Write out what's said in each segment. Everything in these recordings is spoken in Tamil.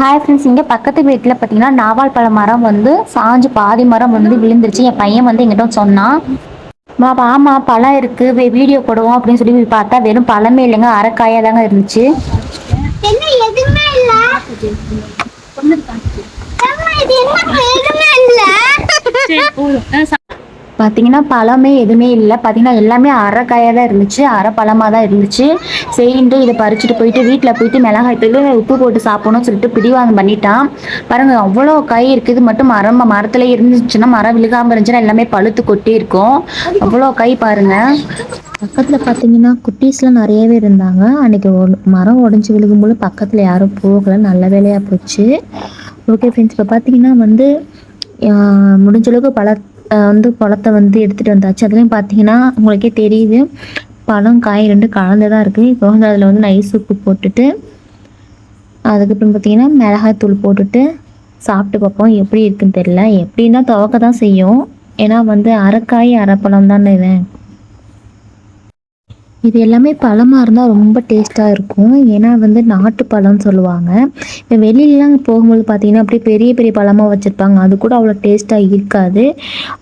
ஹாய் ஃப்ரெண்ட்ஸ் இங்கே பக்கத்து வீட்டில் பார்த்தீங்கன்னா நாவல் பழ மரம் வந்து சாஞ்சு பாதி மரம் வந்து விழுந்துருச்சு. என் பையன் வந்து எங்கிட்ட சொன்னான் மா ஆமா பழம் இருக்கு வே- வீடியோ போடுவோம் அப்படின்னு சொல்லி பார்த்தா வெறும் பழமே இல்லைங்க அரைக்காயாக தாங்க இருந்துச்சு. என்ன பார்த்தீங்கன்னா பழமே எதுவுமே இல்லை. பார்த்தீங்கன்னா எல்லாமே அரைக்காயாக தான் இருந்துச்சு. அரை பழமாக தான் இருந்துச்சு சரின்ட்டு இதை பறிச்சுட்டு போயிட்டு வீட்டில் போயிட்டு மிளகாய் தூள் உப்பு போட்டு சாப்பிடணும்னு சொல்லிட்டு பிடிவாதம் பண்ணிட்டான். பாருங்கள் அவ்வளோ காய் இருக்குது. மட்டும் மரம் மரத்துல இருந்துச்சுன்னா மரம் விழுகாமல் இருந்துச்சுன்னா எல்லாமே பழுத்து கொட்டி இருக்கும். அவ்வளோ காய் பாருங்கள் பக்கத்தில் பார்த்தீங்கன்னா குட்டீஸ்லாம் நிறையவே இருந்தாங்க. அன்னைக்கு மரம் உடஞ்சி விழுகும்போது பக்கத்தில் யாரும் போகலை. நல்ல வேலையாக போச்சு. ஓகே ஃப்ரெண்ட்ஸ் இப்போ பார்த்தீங்கன்னா வந்து முடிஞ்சளவுக்கு முடிஞ்ச அளவுக்கு பழ வந்து குளத்தை வந்து எடுத்துகிட்டு வந்தாச்சு. அதுலேயும் பார்த்தீங்கன்னா உங்களுக்கே தெரியுது. பழம் காய் ரெண்டு கலந்து தான் இருக்குது இப்போ வந்து அதில் வந்து நைஸ் உப்பு போட்டுட்டு அதுக்கப்புறம் பார்த்தீங்கன்னா மிளகாய் தூள் போட்டுட்டு சாப்பிட்டு பார்ப்போம். எப்படி இருக்குன்னு தெரியல. எப்படின்னா துவக்க தான் செய்யும். ஏன்னா வந்து அரைக்காய் அரைப்பழம் தானே இது. இது எல்லாமே பழமாக இருந்தால் ரொம்ப டேஸ்ட்டாக இருக்கும். ஏன்னா வந்து நாட்டு பழம்னு சொல்லுவாங்க. இப்போ வெளியிலலாம் போகும்போது பார்த்தீங்கன்னா அப்படியே பெரிய பெரிய பழமாக வச்சுருப்பாங்க. அது கூட அவ்வளோ டேஸ்ட்டாக இருக்காது.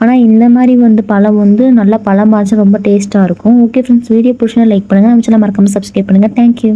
ஆனால் இந்த மாதிரி வந்து பழம் வந்து நல்லா பழமாச்சும் ரொம்ப டேஸ்ட்டாக இருக்கும். ஓகே ஃப்ரெண்ட்ஸ் வீடியோ பிடிச்சினா லைக் பண்ணுங்கள் நம்ம சேனல் மறக்காமல் சப்ஸ்கிரைப் பண்ணுங்கள் தேங்க்யூ